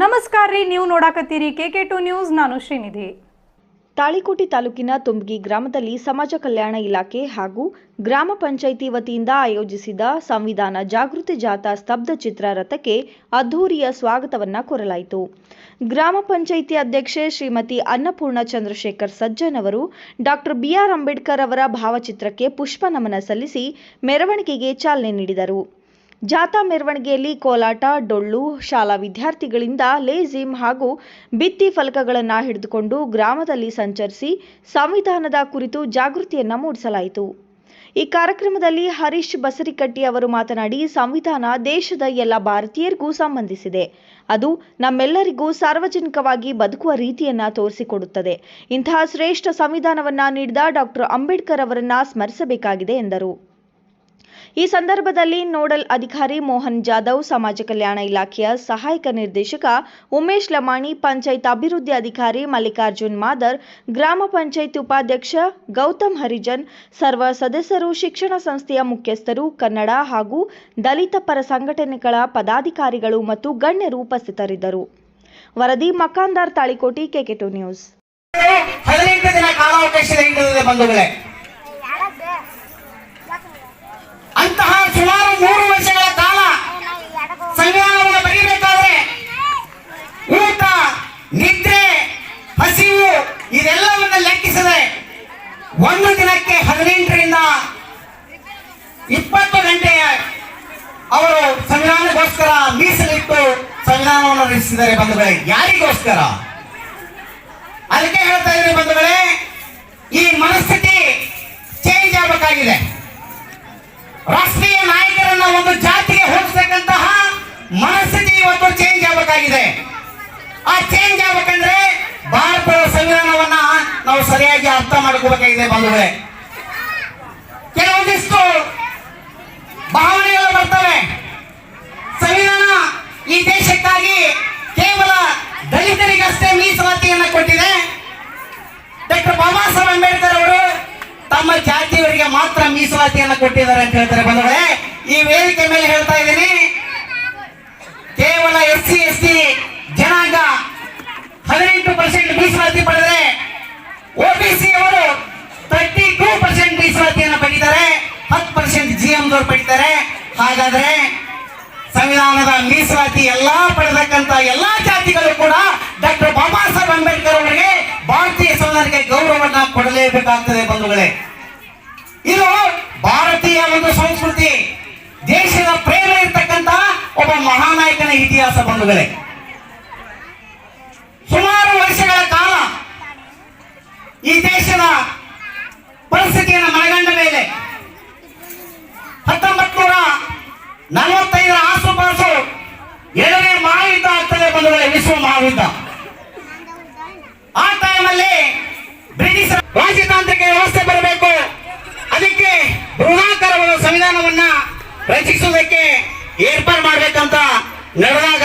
ನಮಸ್ಕಾರ ರೀ, ನೀವು ನೋಡಾಕತ್ತೀರಿ ಕೆ ಕೆ ಟು ನ್ಯೂಸ್ ನಾನು ಶ್ರೀನಿಧಿ. ತಾಳಿಕೋಟಿ ತಾಲೂಕಿನ ತುಂಬಗಿ ಗ್ರಾಮದಲ್ಲಿ ಸಮಾಜ ಕಲ್ಯಾಣ ಇಲಾಖೆ ಹಾಗೂ ಗ್ರಾಮ ಪಂಚಾಯಿತಿ ವತಿಯಿಂದ ಆಯೋಜಿಸಿದ ಸಂವಿಧಾನ ಜಾಗೃತಿ ಜಾಥಾ ಸ್ತಬ್ಧ ಚಿತ್ರ ರಥಕ್ಕೆ ಅದ್ಧೂರಿಯ ಸ್ವಾಗತವನ್ನು ಕೋರಲಾಯಿತು. ಗ್ರಾಮ ಪಂಚಾಯಿತಿ ಅಧ್ಯಕ್ಷೆ ಶ್ರೀಮತಿ ಅನ್ನಪೂರ್ಣ ಚಂದ್ರಶೇಖರ್ ಸಜ್ಜನ್ ಅವರು ಡಾಕ್ಟರ್ ಬಿಆರ್ ಅಂಬೇಡ್ಕರ್ ಅವರ ಭಾವಚಿತ್ರಕ್ಕೆ ಪುಷ್ಪ ನಮನ ಸಲ್ಲಿಸಿ ಮೆರವಣಿಗೆಗೆ ಚಾಲನೆ ನೀಡಿದರು. ಜಾಥಾ ಮೆರವಣಿಗೆಯಲ್ಲಿ ಕೋಲಾಟ, ಡೊಳ್ಳು, ಶಾಲಾ ವಿದ್ಯಾರ್ಥಿಗಳಿಂದ ಲೇಜಿಮ್ ಹಾಗೂ ಭಿತ್ತಿ ಫಲಕಗಳನ್ನು ಹಿಡಿದುಕೊಂಡು ಗ್ರಾಮದಲ್ಲಿ ಸಂಚರಿಸಿ ಸಂವಿಧಾನದ ಕುರಿತು ಜಾಗೃತಿಯನ್ನು ಮೂಡಿಸಲಾಯಿತು. ಈ ಕಾರ್ಯಕ್ರಮದಲ್ಲಿ ಹರೀಶ್ ಬಸರಿಕಟ್ಟಿ ಅವರು ಮಾತನಾಡಿ, ಸಂವಿಧಾನ ದೇಶದ ಎಲ್ಲ ಭಾರತೀಯರಿಗೂ ಸಂಬಂಧಿಸಿದೆ. ಅದು ನಮ್ಮೆಲ್ಲರಿಗೂ ಸಾರ್ವಜನಿಕವಾಗಿ ಬದುಕುವ ರೀತಿಯನ್ನ ತೋರಿಸಿಕೊಡುತ್ತದೆ. ಇಂತಹ ಶ್ರೇಷ್ಠ ಸಂವಿಧಾನವನ್ನ ನೀಡಿದ ಡಾಕ್ಟರ್ ಅಂಬೇಡ್ಕರ್ ಅವರನ್ನ ಸ್ಮರಿಸಬೇಕಾಗಿದೆ ಎಂದರು. ಈ ಸಂದರ್ಭದಲ್ಲಿ ನೋಡಲ್ ಅಧಿಕಾರಿ ಮೋಹನ್ ಜಾಧವ್, ಸಮಾಜ ಕಲ್ಯಾಣ ಇಲಾಖೆಯ ಸಹಾಯಕ ನಿರ್ದೇಶಕ ಉಮೇಶ್ ಲಮಾಣಿ, ಪಂಚಾಯತ್ ಅಭಿವೃದ್ಧಿ ಅಧಿಕಾರಿ ಮಲ್ಲಿಕಾರ್ಜುನ್ ಮಾದರ್, ಗ್ರಾಮ ಪಂಚಾಯತ್ ಉಪಾಧ್ಯಕ್ಷ ಗೌತಮ್ ಹರಿಜನ್, ಸರ್ವ ಸದಸ್ಯರು, ಶಿಕ್ಷಣ ಸಂಸ್ಥೆಯ ಮುಖ್ಯಸ್ಥರು, ಕನ್ನಡ ಹಾಗೂ ದಲಿತ ಪರ ಸಂಘಟನೆಗಳ ಪದಾಧಿಕಾರಿಗಳು ಮತ್ತು ಗಣ್ಯರು ಉಪಸ್ಥಿತರಿದ್ದರು. ವರದಿ ಮಕಾಂದಾರ್ ತಾಳಿಕೋಟಿ, ಕೆಕೆಟು ನ್ಯೂಸ್. ಹದಿನೆಂಟು ದಿನ ಕಾಲಾವಕಾಶದ ಬಂಧುಗಳೇ ಒಂದು ದಿನಕ್ಕೆ ಹದಿನೆಂಟರಿಂದ ಇಪ್ಪತ್ತು ಗಂಟೆ ಅವರು ಸಂವಿಧಾನಕ್ಕೋಸ್ಕರ ಮೀಸಲಿಟ್ಟು ಸಂವಿಧಾನವನ್ನು ರಚಿಸಿದ್ದಾರೆ ಬಂಧುಗಳೇ. ಯಾರಿಗೋಸ್ಕರ? ಅದಕ್ಕೆ ಹೇಳ್ತಾ ಇದ್ದೀನಿ ಬಂಧುಗಳೇ, ಈ ಮನಸ್ಥಿತಿ ಚೇಂಜ್ ಆಗಬೇಕಾಗಿದೆ. ರಾಷ್ಟ್ರೀಯ ನಾಯಕರನ್ನ ಒಂದು ಜಾತಿಗೆ ಹೋಲಿಸತಕ್ಕಂತಹ ಮನಸ್ಥಿತಿ ಇವತ್ತು ಚೇಂಜ್ ಆಗಬೇಕಾಗಿದೆ. ಆ ಚೇಂಜ್ ಆಗ್ಬೇಕಂದ್ರೆ ಭಾರತದ ಸಂವಿಧಾನವನ್ನ ನಾವು ಸರಿಯಾಗಿ ಅರ್ಥ ಮಾಡ್ಕೋಬೇಕಾಗಿದೆ ಬಂಧುಗಳೇ. ಕೆಲವೊಂದಿಷ್ಟು ಭಾವನೆಗಳು ಬರ್ತವೆ. ಸಂವಿಧಾನ ಈ ದೇಶಕ್ಕಾಗಿ ಕೇವಲ ದಲಿತರಿಗಷ್ಟೇ ಮೀಸಲಾತಿಯನ್ನು ಕೊಟ್ಟಿದೆ. ಡಾಕ್ಟರ್ ಬಾಬಾ ಸಾಹೇಬ್ ಅಂಬೇಡ್ಕರ್ ಅವರು ತಮ್ಮ ಜಾತಿಯವರಿಗೆ ಮಾತ್ರ ಮೀಸಲಾತಿಯನ್ನು ಕೊಟ್ಟಿದ್ದಾರೆ ಅಂತ ಹೇಳ್ತಾರೆ ಬಂಧುಗಳೇ. ಈ ವೇದಿಕೆ ಮೇಲೆ ಹೇಳ್ತಾ ಇದ್ದೀನಿ. ಪರ್ಸೆಂಟ್ ಜಿ ಎಂ ದವರು ಪಡಿತಾರೆ ಹಾಗಾದ್ರೆ ಸಂವಿಧಾನದ ಮೀಸಲಾತಿ ಎಲ್ಲಾ ಪಡೆದಕ್ಕಂತ ಎಲ್ಲಾ ಜಾತಿಗಳು ಕೂಡ ಡಾಕ್ಟರ್ ಬಾಬಾ ಸಾಹೇಬ್ ಅಂಬೇಡ್ಕರ್ ಅವರಿಗೆ ಭಾರತೀಯ ಸಂವಿಧಾನಕ್ಕೆ ಗೌರವವನ್ನ ಕೊಡಲೇಬೇಕಾಗ್ತದೆ ಬಂಧುಗಳೇ. ಇದು ಭಾರತೀಯ ಒಂದು ಸಂಸ್ಕೃತಿ. ದೇಶದ ಪ್ರೇಮ ಇರ್ತಕ್ಕಂತ ಒಬ್ಬ ಮಹಾನಾಯಕನ ಇತಿಹಾಸ ಬಂಧುಗಳೇ. ಸುಮಾರು ವರ್ಷಗಳ ಕಾಲ ಈ ದೇಶದ ಪರಿಸ್ಥಿತಿಯನ್ನು ಮನಗಂಡ ನಲವತ್ತೈದರ ಆಸುಪಾಸು ಎರಡನೇ ಮಹಾಯುದ್ಧ ಆಗ್ತದೆ ಬಂಧುಗಳೇ, ವಿಶ್ವ ಮಹಾಯುದ್ಧ ಆ ಟೈಮಲ್ಲಿ ಬ್ರಿಟಿಷ್ ರಾಜತಾಂತ್ರಿಕ ವ್ಯವಸ್ಥೆ ಬರಬೇಕು. ಅದಕ್ಕೆ ಬೃಹಾಕರವಾದ ಸಂವಿಧಾನವನ್ನ ರಚಿಸುವುದಕ್ಕೆ ಏರ್ಪಾಡು ಮಾಡಬೇಕಂತ ನಡೆದಾಗ